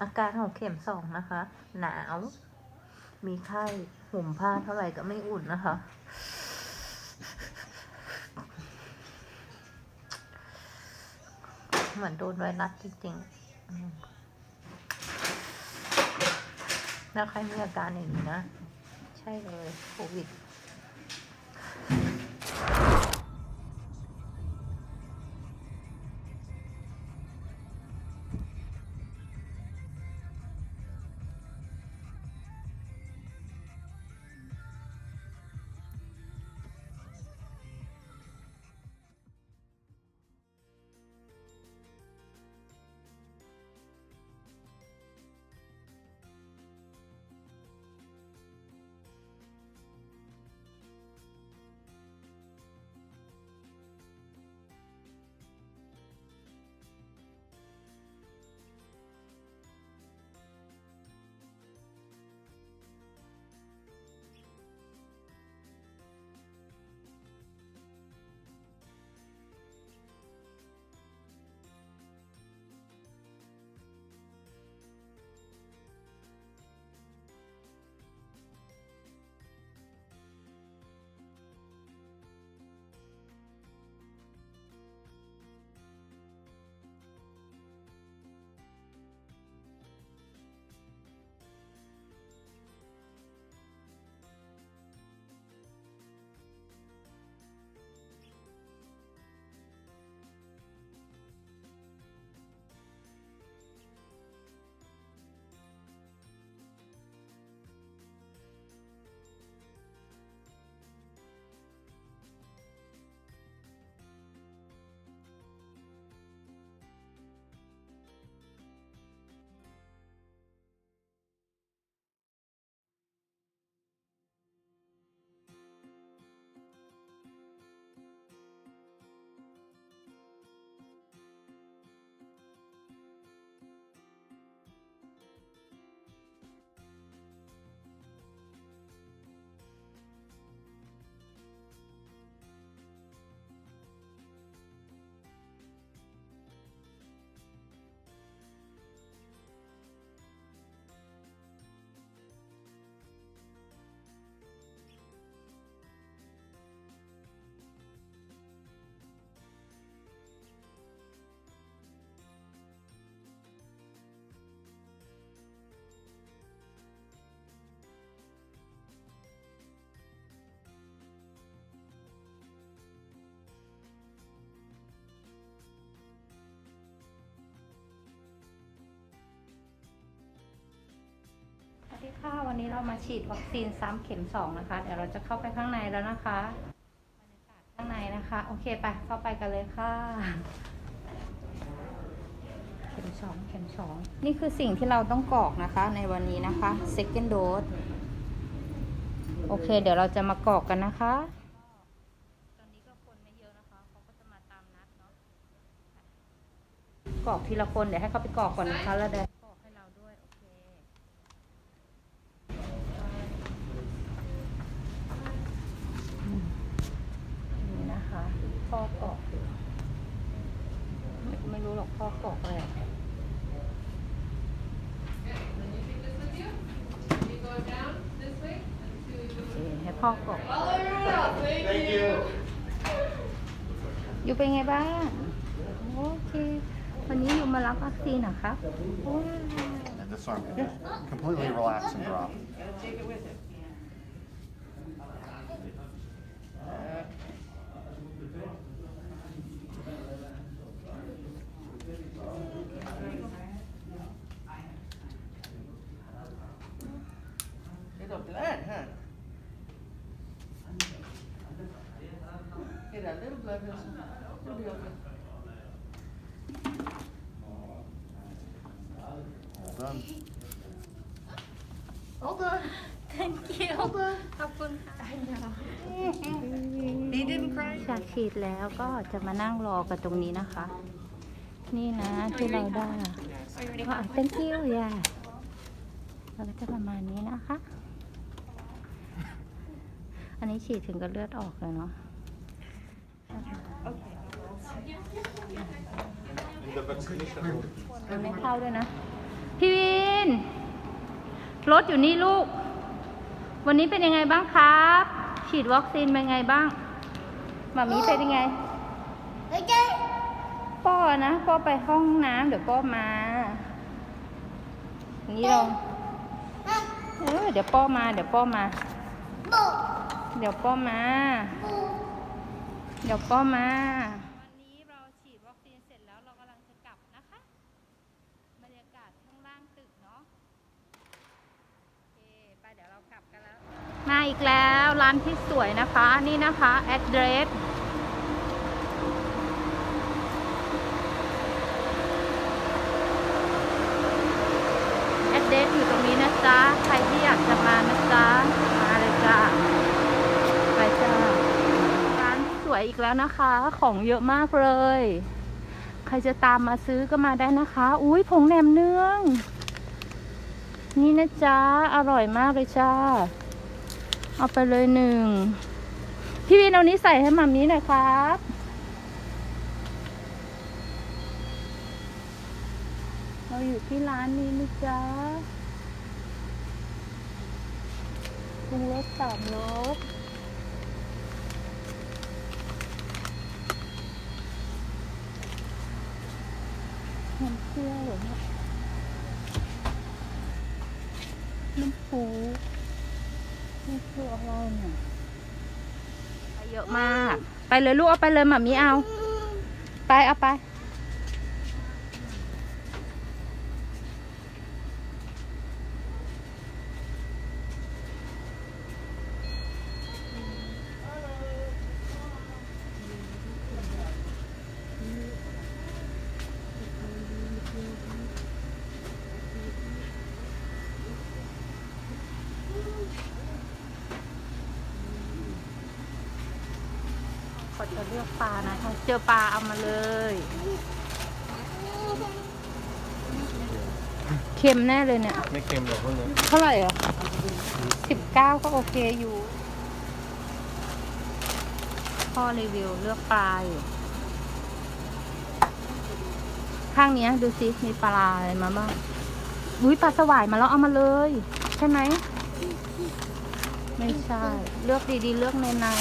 อาการของเข็มสองนะคะ หนาว มีไข้ห่มผ้าเท่าไหร่ก็ไม่อุ่นนะคะ เหมือนโดนไวรัสจริงๆแล้วใครมีอาการอย่างนี้นะ ใช่เลยโควิด ดีค่ะวันนี้เรามาฉีดวัคซีนซ้ำเข็มสองนะคะ เดี๋ยวเราจะเข้าไปข้างในแล้วนะคะบรรยากาศข้างในนะคะ โอเคไปเข้าไปกันเลยค่ะ เข็มสองเข็มสองนี่คือสิ่งที่เราต้องกรอกนะคะในวันนี้นะคะ second dose โอเค เดี๋ยวเราจะมากรอกกันนะคะ ตอนนี้ก็คนไม่เยอะนะคะเขาก็จะมาตามนัดเนาะกรอกทีละคนเดี๋ยวให้เขาไปกรอกก่อนนะคะแล้วเดี๋ยวกรอกให้เราด้วย โอเค นี่นะคะ พ่อกอกไม่ไม่รู้หรอกพ่อกอกอะไรให้พ่อกอกอยู่เป็นไงบ้าง โอเค วันนี้อยู่มารับวัคซีนเหรอคะว้าว And this arm, completely relax and drop. Little a little blood vessel. It'll be okay. All done. All done. thank you ขอบคุณค่ะ He didn't cry. จากฉีดแล้วก็จะมานั่งรอกันตรงนี้นะคะ นี่นะที่เราได้ก็ thank you ย่าเราก็จะประมาณนี้นะคะ อันนี้ฉีดถึงกับเลือดออกเลยเนาะ The vaccination. มันไม่เข้าด้วยนะ พี่วิน รถอยู่นี่ลูก วันนี้เป็นยังไงบ้างครับ ฉีดวัคซีนเป็นไงบ้างหมามีเป็นยังไง Okay. ป้อนะป้อไปห้องน้ำเดี๋ยวป้อมาอย่างนี้ลองเออเดี๋ยวป้อมา เดี๋ยวป้อมาเดี๋ยวป้อมา เดี๋ยวป้อมา วันนี้เราฉีดวัคซีนเสร็จแล้วเรากำลังจะกลับนะคะ บรรยากาศข้างล่างตึกเนาะโอเคไปเดี๋ยวเรากลับกันแล้ว มาอีกแล้วร้านที่สวยนะคะนี่นะคะ address แอดเดสอยู่ตรงนี้นะจ๊ะ ใครที่อยากจะมานะจ๊ะ มาเลยจ้าไปจ้า ร้านส วยอีกแล้วนะคะ ของเยอะมากเลย ใครจะตามมาซื้อก็มาได้นะคะ อุ้ยผงแหนมเนือง นี่นะจ๊ะ อร่อยมากเลยจ้า เอาไปเลยหนึ่ง พี่วินเอานี้ใส่ให้มัมนี้หน่อยครับเราอยู่ที่ร้านนี้นะจ๊ะปรุงรสสามรส น้ำเปรี้ยวเหรอเนี่ยน้ำปูนี่คืออะไรเนี่ยไปเยอะมาก ไปเลยลูกเอาไปเลยหมามีเอา ไปเอาไป จะเลือกปลานะถ้าเจอปลาเอามาเลย เค็มแน่เลยเนี่ย ไม่เค็มหรอกพวกนี้เท่าไหร่อะสิบเก้าก็โอเคอยู่ พ่อรีวิวเลือกปลาอยู่ ข้างเนี้ย ดูสิมีปลาอะไรมาบ้างอุ้ยปลาสวายมาแล้วเอามาเลย ใช่ไหม ไม่ใช่ เลือกดีๆ เลือกในในๆ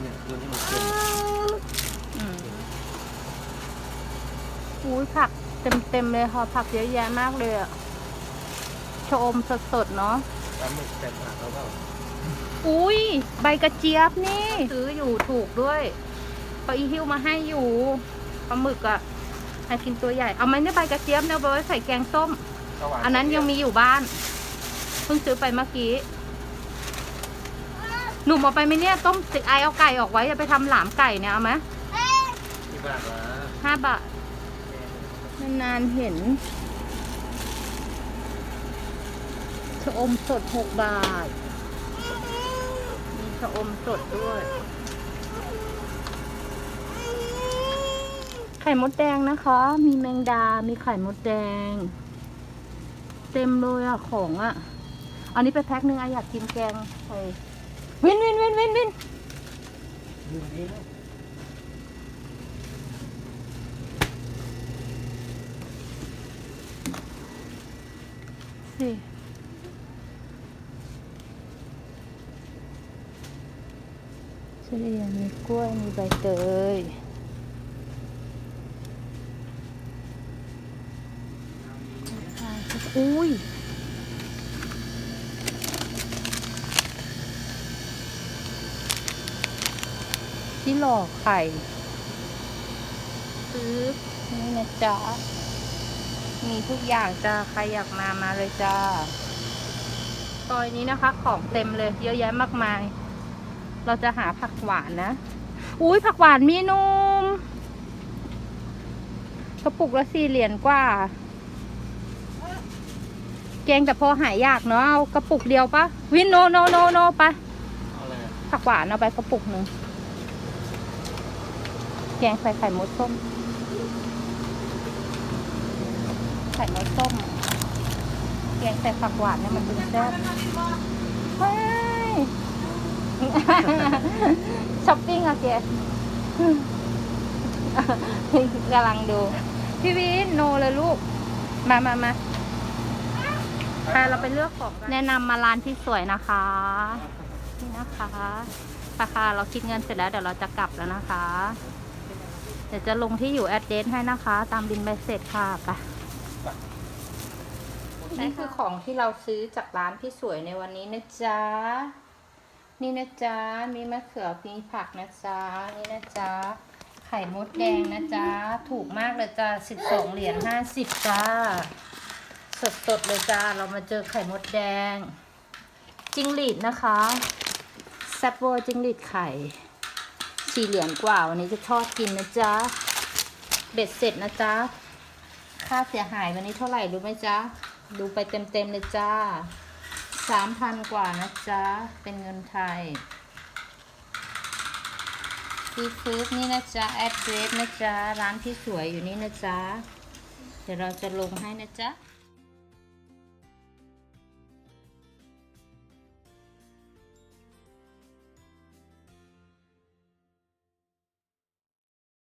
เนี่ยตัวนี้มันเค็ม อืม อุ้ยผักเต็มเต็มๆเลยค่ะผักเยอะแยะมากเลยอะชะอมสดๆเนาะปลาหมึกแต่ผักแล้วก็อุ้ยใบกระเจี๊ยบนี่ ซื้ออยู่ถูกด้วยเขาอีฮิวมาให้อยู่ปลาหมึกอะให้กินตัวใหญ่ เอาไหมเนี่ยใบกระเจี๊ยบเนี่ยเอาไปไว้ใส่แกงส้มข้าวหวานอันนั้นยังมีอยู่บ้านเพิ่งซื้อไปเมื่อกี้หนุ่มเอาไปไหมเนี่ยต้มสิไอเอาไก่ออกไว้จะไปทำหลามไก่เนี่ยเอาไหมที่บ้านละห้าบาท นานๆเห็นชะอมสดหกบาท มีชะอมสดด้วย ไข่มดแดงนะคะ มีแมงดา มีไข่มดแดง เต็มเลยอะของอะอันนี้ไปแพ็คนึงอะอยากกินแกงไข่วินวินวินวินวิน นี้นะสิเฉลี่ยมีกล้วย มีใบเตยอุ้ยที่หลอกไข่ซื้อนี่นะจ๊ะ มีทุกอย่างจ้าใครอยากมามาเลยจ้าซอยนี้นะคะ ของเต็มเลย เยอะแยะมากมาย เราจะหาผักหวานนะ อุ้ยผักหวานมีนุ่มกระปุกละสี่เหรียญกว่า แกงแต่พอหายยากเนาะเอากระปุกเดียวปะวินโนโนโนโนไปเอาอะไรอะผักหวานเอาไปกระปุกหนึ่งแกงใส่ไข่มดส้ม ไข่มดส้มแกงใส่ผักหวานเนี่ยมันถึงแซ่บเฮ้ยช้อปปิ้งอะแกกำลังดู พี่วินโนเลยลูก มามามาพาเราไปเลือกของกันแนะนำมาร้านที่สวยนะคะ นี่นะคะราคาเราคิดเงินเสร็จแล้วเดี๋ยวเราจะกลับแล้วนะคะ เดี๋ยวจะลงที่อยู่แอดเดนให้นะคะ ตามบินใบเสร็จค่ะไป นี่คือของที่เราซื้อจากร้านที่สวยในวันนี้นะจ๊ะ นี่นะจ๊ะ มีมะเขือมีผักนะจ๊ะ นี่นะจ๊ะ ไข่มดแดงนะจ๊ะ ถูกมากเลยจ้ะสิบสองเหรียญห้าสิบจ้า สดๆเลยจ้า เรามาเจอไข่มดแดง จิงหรีดนะคะแซบเวจิงหรีดไข่สี่เหรียญกว่า วันนี้จะทอดกินนะจ๊ะ เบ็ดเสร็จนะจ๊ะ ค่าเสียหายวันนี้เท่าไหร่รู้ไหมจ๊ะ ดูไปเต็มๆเลยจ้าสามพันกว่านะจ๊ะ เป็นเงินไทยฟีฟูดนี่นะจ๊ะ แอดเดรสนะจ๊ะ ร้านที่สวยอยู่นี่นะจ๊ะ เดี๋ยวเราจะลงให้นะจ๊ะ